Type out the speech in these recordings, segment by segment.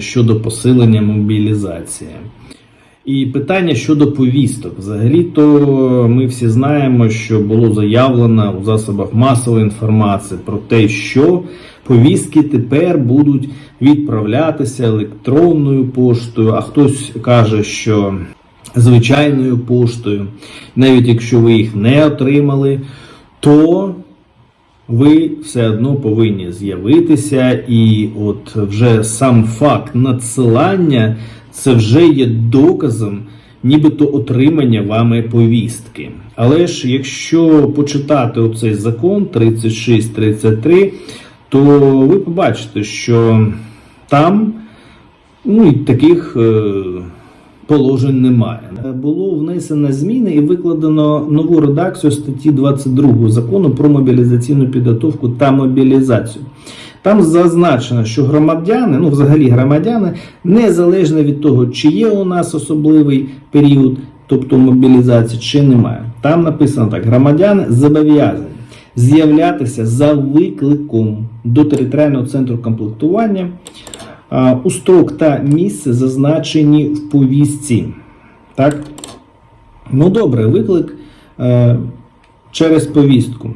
щодо посилення мобілізації. І питання щодо повісток. Взагалі-то ми всі знаємо, що було заявлено у засобах масової інформації про те, що повістки тепер будуть відправлятися електронною поштою, а хтось каже, що звичайною поштою. Навіть якщо ви їх не отримали, то ви все одно повинні з'явитися, і от вже сам факт надсилання це вже є доказом, нібито отримання вами повістки. Але ж якщо почитати оцей закон 36-33, то ви побачите, що там ну, і таких е, положень немає. Було внесено зміни і викладено нову редакцію статті 22 закону про мобілізаційну підготовку та мобілізацію. Там зазначено, що громадяни, ну взагалі громадяни, незалежно від того, чи є у нас особливий період, тобто мобілізації, чи немає. Там написано так: громадяни зобов'язані з'являтися за викликом до територіального центру комплектування у строк та місце, зазначені в повістці. Так? Ну добре, виклик е, через повістку.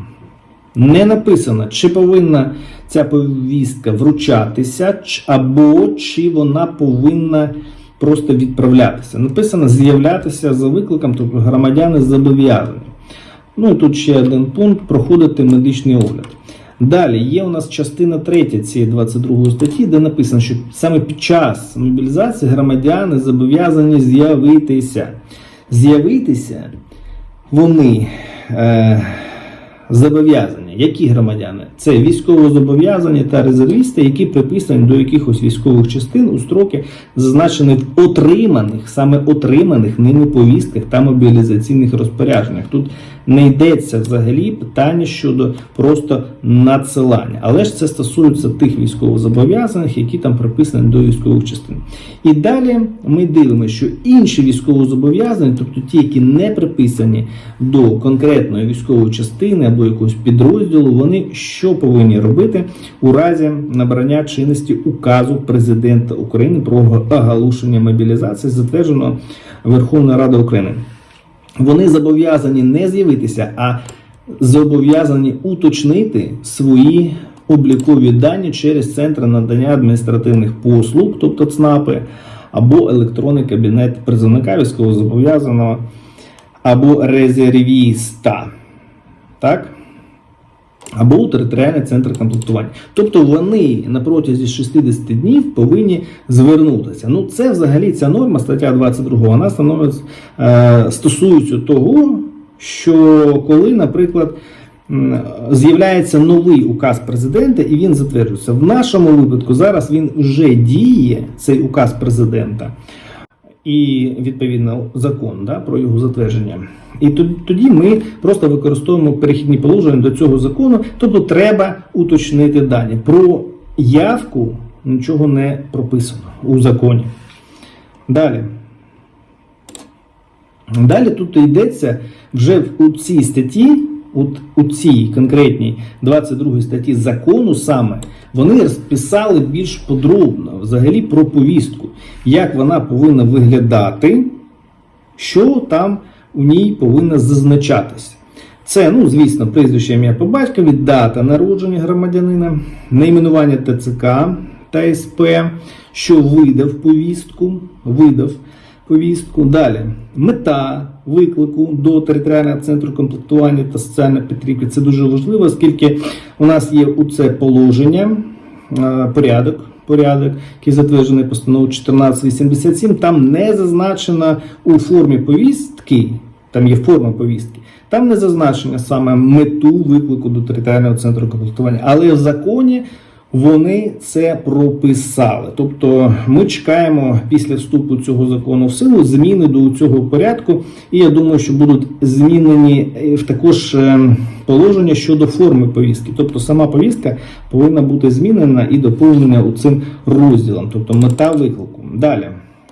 Не написано, чи повинна ця повістка вручатися, або чи вона повинна просто відправлятися. Написано з'являтися за викликом, тобто громадяни зобов'язані. Ну і тут ще один пункт проходити медичний огляд. Далі є у нас частина 3 цієї 22 статті, де написано, що саме під час мобілізації громадяни зобов'язані з'явитися. З'явитися вони е, зобов'язані. Які громадяни? Це військовозобов'язані та резервісти, які приписані до якихось військових частин у строки, зазначені в отриманих, саме отриманих ними повістках та мобілізаційних розпорядженнях. Тут не йдеться взагалі питання щодо просто надсилання. Але ж це стосується тих військовозобов'язаних, які там приписані до військових частин. І далі ми дивимося, що інші військовозобов'язані, тобто ті, які не приписані до конкретної військової частини або якогось підрозділу, вони що повинні робити у разі набрання чинності указу президента України про оголошення мобілізації, затвердженого Верховною Радою України. Вони зобов'язані не з'явитися, а зобов'язані уточнити свої облікові дані через центри надання адміністративних послуг, тобто ЦНАПи, або електронний кабінет призовника військовозобов'язаного або резервіста. Так? Або територіальний центр комплектування. Тобто вони на протязі 60 днів повинні звернутися. Ну, це взагалі ця норма, стаття 22, вона становить, е, стосується того, що коли, наприклад, з'являється новий указ президента і він затверджується. В нашому випадку зараз він вже діє, цей указ президента і відповідно закон да, про його затвердження. І тоді ми просто використовуємо перехідні положення до цього закону, тобто треба уточнити дані. Про явку нічого не прописано у законі. Далі. Далі тут йдеться вже у цій статті, от у цій конкретній 22 статті закону саме, вони розписали більш подробно взагалі про повістку, як вона повинна виглядати, що там у ній повинно зазначатися. Це, ну, звісно, прізвище ім'я по батькові, дата народження громадянина, найменування ТЦК та СП, що видав повістку, видав повістку. Далі мета виклику до територіального центру комплектування та соціальної підтримки. Це дуже важливо, оскільки у нас є у це положення, е, порядок. Порядок, який затверджений постановою 1487, там не зазначено у формі повістки, там є форма повістки, там не зазначено саме мету виклику до територіального центру комплектування, але в законі вони це прописали. Тобто ми чекаємо після вступу цього закону в силу зміни до цього порядку, і я думаю, що будуть змінені е, також е, положення щодо форми повістки. Тобто сама повістка повинна бути змінена і доповнена у цим розділом, тобто мета виклику. Далі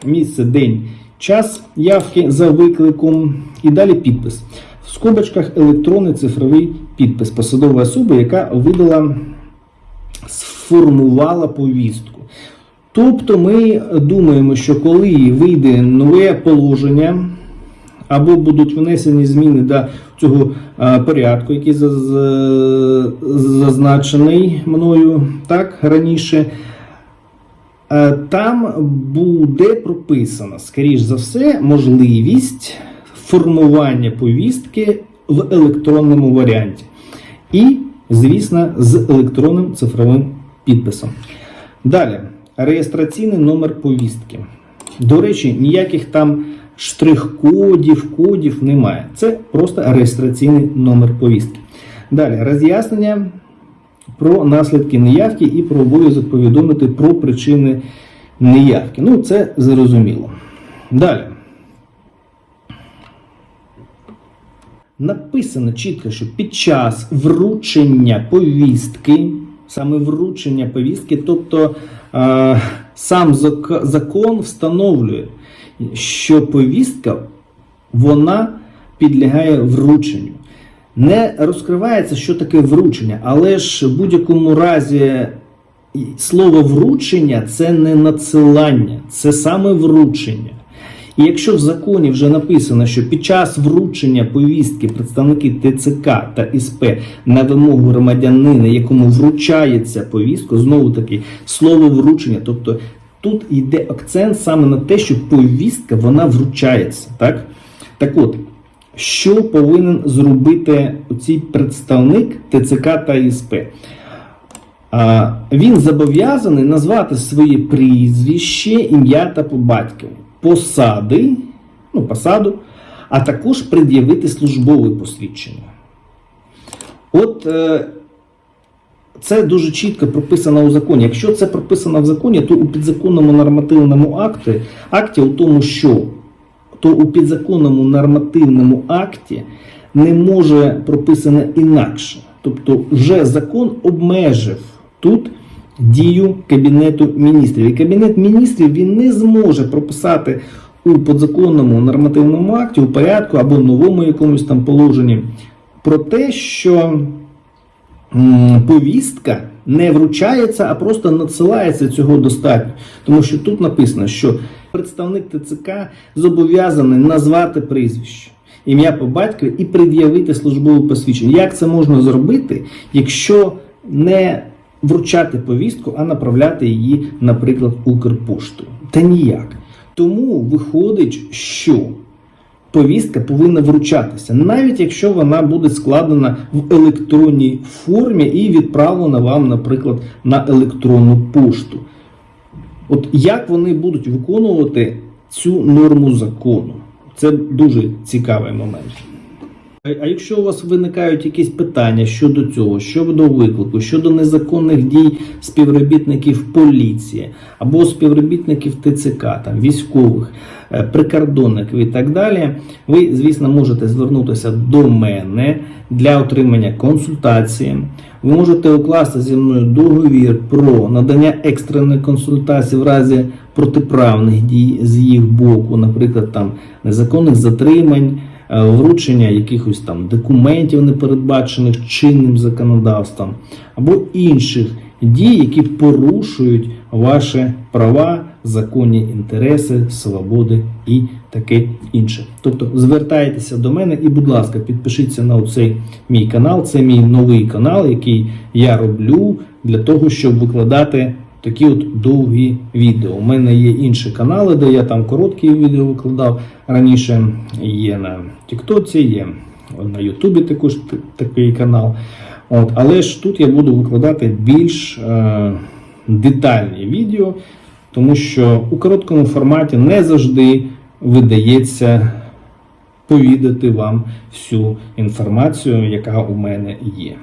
місце, день, час явки за викликом і далі підпис. В скобочках електронний цифровий підпис посадової особи, яка видала сформувала повістку. Тобто ми думаємо, що коли вийде нове положення, або будуть внесені зміни до цього е, порядку, який за- за- зазначений мною так раніше, е, там буде прописана, скоріш за все, можливість формування повістки в електронному варіанті. І, звісно, з електронним цифровим підписом. Далі, реєстраційний номер повістки. До речі, ніяких там штрих-кодів, кодів немає. Це просто реєстраційний номер повістки. Далі, роз'яснення про наслідки неявки і про обов'язок повідомити про причини неявки. Ну, це зрозуміло. Далі. Написано чітко, що під час вручення повістки, саме вручення повістки, тобто е, сам зак- закон встановлює, що повістка вона підлягає врученню. Не розкривається, що таке вручення, але ж в будь-якому разі слово вручення це не надсилання, це саме вручення. І якщо в законі вже написано, що під час вручення повістки представники ТЦК та СП на вимогу громадянина, якому вручається повістка, знову таки слово вручення, тобто тут йде акцент саме на те, що повістка вона вручається. Так, так от, що повинен зробити цей представник ТЦК та СП? А, Він зобов'язаний назвати своє прізвище, ім'я та по батькові, посади, ну, посаду, а також пред'явити службове посвідчення. От е, це дуже чітко прописано у законі. Якщо це прописано в законі, то у підзаконному нормативному акті, акті у тому, що то у підзаконному нормативному акті не може прописано інакше. Тобто, вже закон обмежив тут дію Кабінету міністрів. І Кабінет міністрів він не зможе прописати у підзаконному нормативному акті, у порядку або новому якомусь там положенні про те, що повістка не вручається, а просто надсилається цього достатньо. Тому що тут написано, що представник ТЦК зобов'язаний назвати прізвище, ім'я по батькові і пред'явити службове посвідчення. Як це можна зробити, якщо не вручати повістку, а направляти її, наприклад, Укрпошту? Та ніяк. Тому виходить, що повістка повинна вручатися, навіть якщо вона буде складена в електронній формі і відправлена вам, наприклад, на електронну пошту. От як вони будуть виконувати цю норму закону? Це дуже цікавий момент. А якщо у вас виникають якісь питання щодо цього, щодо виклику, щодо незаконних дій співробітників поліції або співробітників ТЦК, там військових, е, прикордонників і так далі, ви, звісно, можете звернутися до мене для отримання консультації. Ви можете укласти зі мною договір про надання екстреної консультації в разі протиправних дій з їх боку, наприклад, там незаконних затримань вручення якихось там документів, не передбачених чинним законодавством, або інших дій, які порушують ваші права, законні інтереси, свободи і таке інше. Тобто звертайтеся до мене і, будь ласка, підпишіться на цей мій канал. Це мій новий канал, який я роблю для того, щоб викладати такі от довгі відео. У мене є інші канали, де я там короткі відео викладав раніше. Є на Тіктоці, є на Ютубі також такий канал. От, але ж тут я буду викладати більш е, детальні відео, тому що у короткому форматі не завжди видається повідати вам всю інформацію, яка у мене є.